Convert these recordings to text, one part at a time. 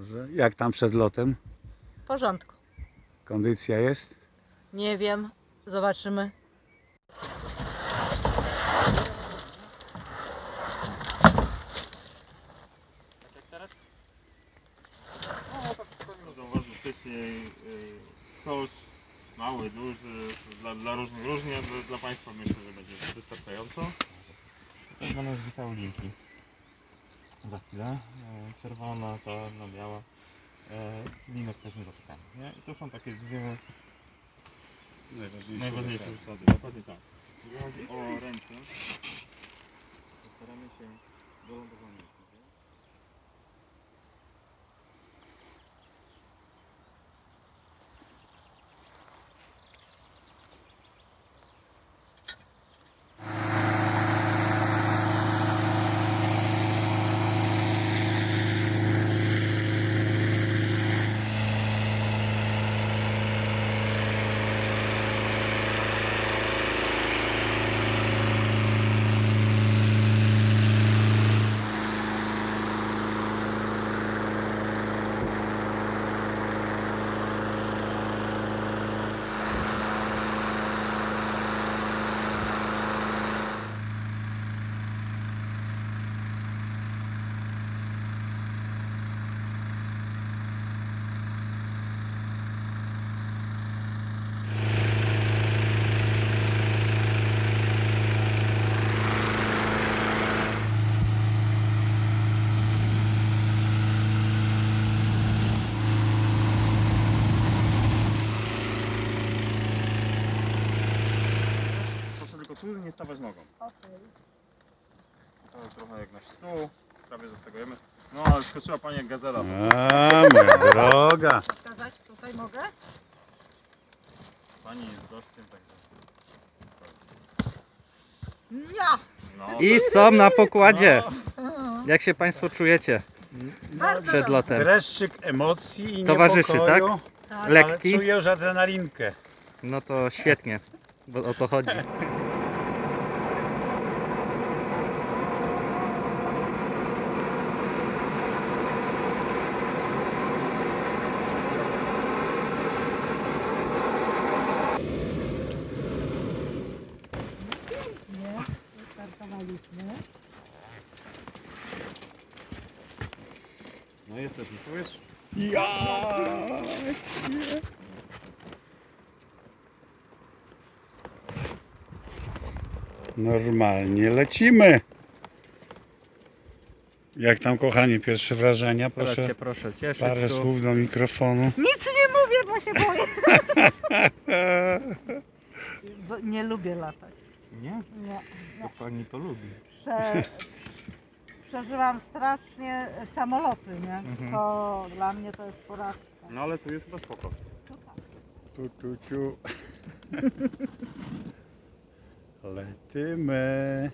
Dobrze. Jak tam przed lotem? W porządku. Kondycja jest? Nie wiem. Zobaczymy. No tak powinno zauważyć wcześniej yy, kosz mały, duży, dla, dla różnych różnie, dla, dla Państwa myślę, że będzie wystarczająco. Będą już wisały linki. Za chwilę. E, czerwona, czarna, biała. E, linek też nie dotykamy, nie? I to są takie dwie najważniejsze zasady. Dokładnie tak. Jeżeli chodzi o ręce, to staramy się do lądowania. Tu nie stawać nogą. To jest trochę jak nasz stół, prawie zostawiamy. No ale skoczyła Pani jak gazela. A, moja droga. Pokazać tutaj mogę? Pani jest gościem, także... Ja! No, I są na pokładzie. Jak się Państwo czujecie Bardzo przed dobrze. lotem? Dreszczyk emocji i Towarzyszy, niepokoju, Tak. ale Lekki? czuję już adrenalinkę. No to świetnie, bo o to chodzi. Nie, wystartowaliśmy. no jesteśmy, powiesz? Ja. Normalnie lecimy. Jak tam kochanie, pierwsze wrażenia? Teraz Proszę się proszę cieszyć. parę tu. słów do mikrofonu. Nic nie mówię, bo się boję. Bo nie lubię latać. Nie? Nie. To Pani to lubi. Prze, przeżyłam strasznie samoloty, nie? Mhm. To dla mnie to jest porażka. No ale tu jest chyba spoko. Tu, tu, tu. Lecimy.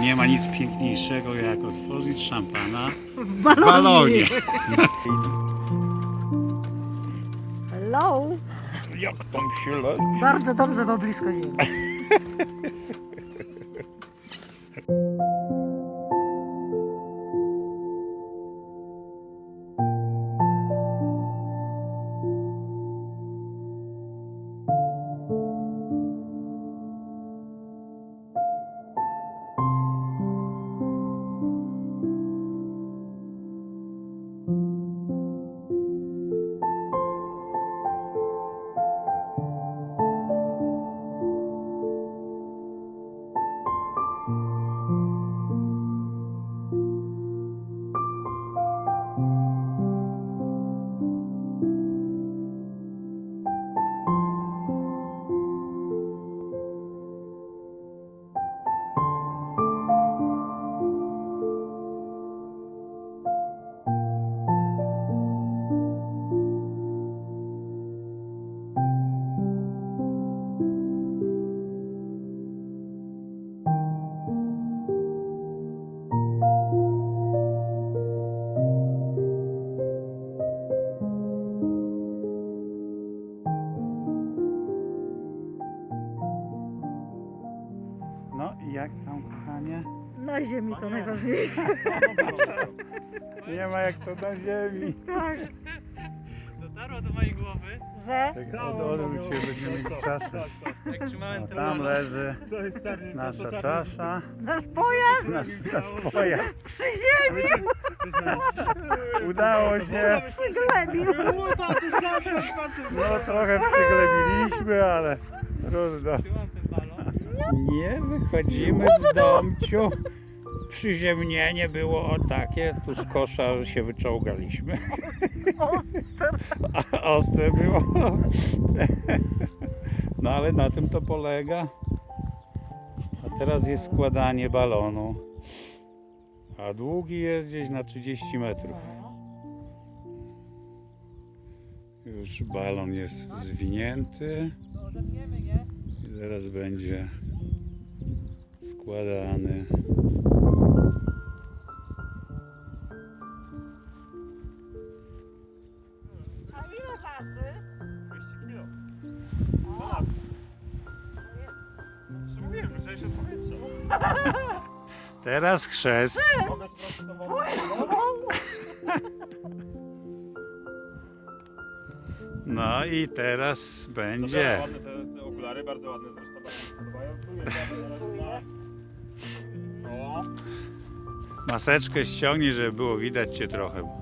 Nie ma nic piękniejszego jak otworzyć szampana W w balonie. Hello! Jak tam się leci? Bardzo dobrze, bo blisko ziemi. jak tam, kochanie? Na ziemi to najważniejsze. Nie ma jak to na ziemi. Tak, Dotarło do mojej głowy, że Tak od odwróć się, będziemy mieli czaszę. jak trzymałem O, ten tam leży To jest czarny, nasza czasza, nasz pojazd nasz, nasz pojazd. przy ziemi Udało się. przyglebił. No trochę przyglebiliśmy, ale trudno. Nie wychodzimy z domciu. Przyziemnienie było o takie, tu z kosza się wyczołgaliśmy. A Ostre było. No ale na tym to polega. A teraz jest składanie balonu. A długi jest gdzieś na 30 metrów. Już balon jest zwinięty. Zaraz będzie składany. A ile waży? 200 kilo. Tak. Czy mówiłem, że jeszcze powietrze. Teraz chrzest. Mogę? No i teraz będzie. Okulary, bardzo ładne zresztą bardzo mi się podobają. Tu jest O, Maseczkę ściągnij, żeby było widać cię trochę.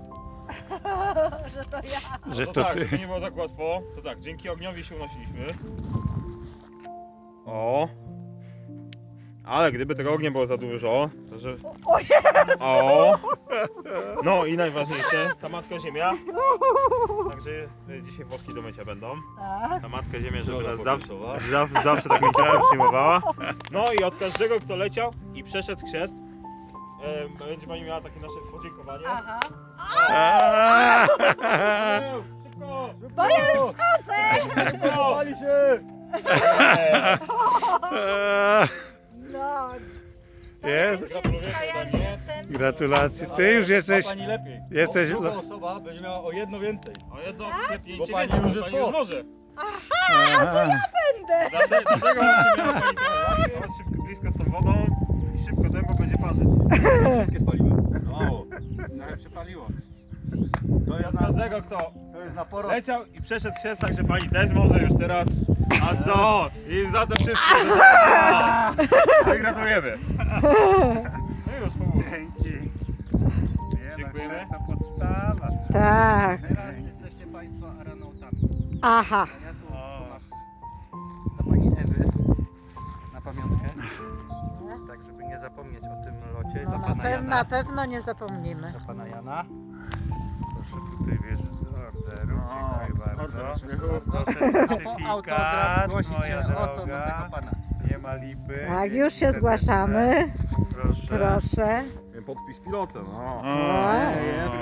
Że to ja. Że to, to tak, ty. żeby nie było tak łatwo. To tak, dzięki ogniowi się unosiliśmy. O. Ale gdyby tego ognia było za dużo, to że... O! No i najważniejsze, ta matka ziemia. Także y, dzisiaj włoski do mycia będą. Tak. Ta matka ziemia, żeby nas zawsze, zawsze, zawsze tak mięciara przyjmowała. No i od każdego, kto leciał i przeszedł chrzest, em, będzie pani miała takie nasze podziękowanie. Aha. Aaaa! Szybko! Bo ja już schodzę! Szybko! Pali się! Nie. No. Jest? Gratuluję To ja już. Gratulacje. Ty już jesteś. pani lepiej. jesteś- Bo druga osoba będzie miała o jedno więcej. O jedno klepnięcie Bo pani już jest pani już po. może. Aha. Będę. Dlatego dlatego będzie miała pani trochę łatwiej. Chodź szybko, blisko z tą wodą i szybko ten, bo będzie parzyć. Wszystkie spaliłem. No. Trochę przypaliło. To jest każdego, kto To jest na porost. leciał i przeszedł chrzest, także pani też może już teraz. A co? I za to wszystko. że tak. No Dziękujemy. To podstawa. Tak. Teraz jesteście Państwo aeronautami. Aha. A ja tu tu masz dla Pani Ewy na pamiątkę. Tak, żeby nie zapomnieć o tym locie. No, dla na, Pana pew- Jana. na pewno nie zapomnimy. Dla Pana Jana. Proszę tutaj wiesz orderu. Dziękuję bardzo. Proszę certyfikat, zgłosić moja się oto do tego droga. Pana. Nie ma lipy. Tak, już się zgłaszamy. Proszę. Proszę. Podpis pilota, no. Tak. jest.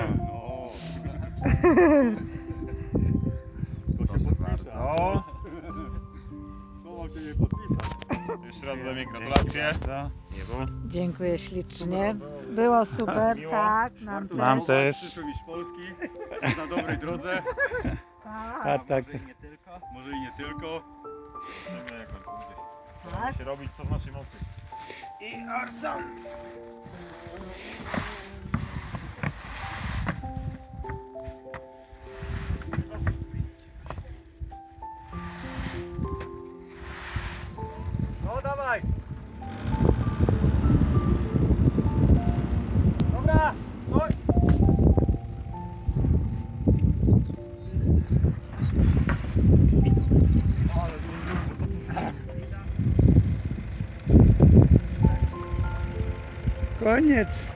Proszę bardzo. Jeszcze raz ode mnie gratulacje. Dziękuję ślicznie. Było super, Miło. tak. Nam Nam też. też. Przyszły mistrz Polski na dobrej drodze. Tak. A tak. Może i nie tylko. Może i nie tylko. Zobaczymy jak nam pójdzie. Tak? Się robić co w naszej mocy. I Koniec.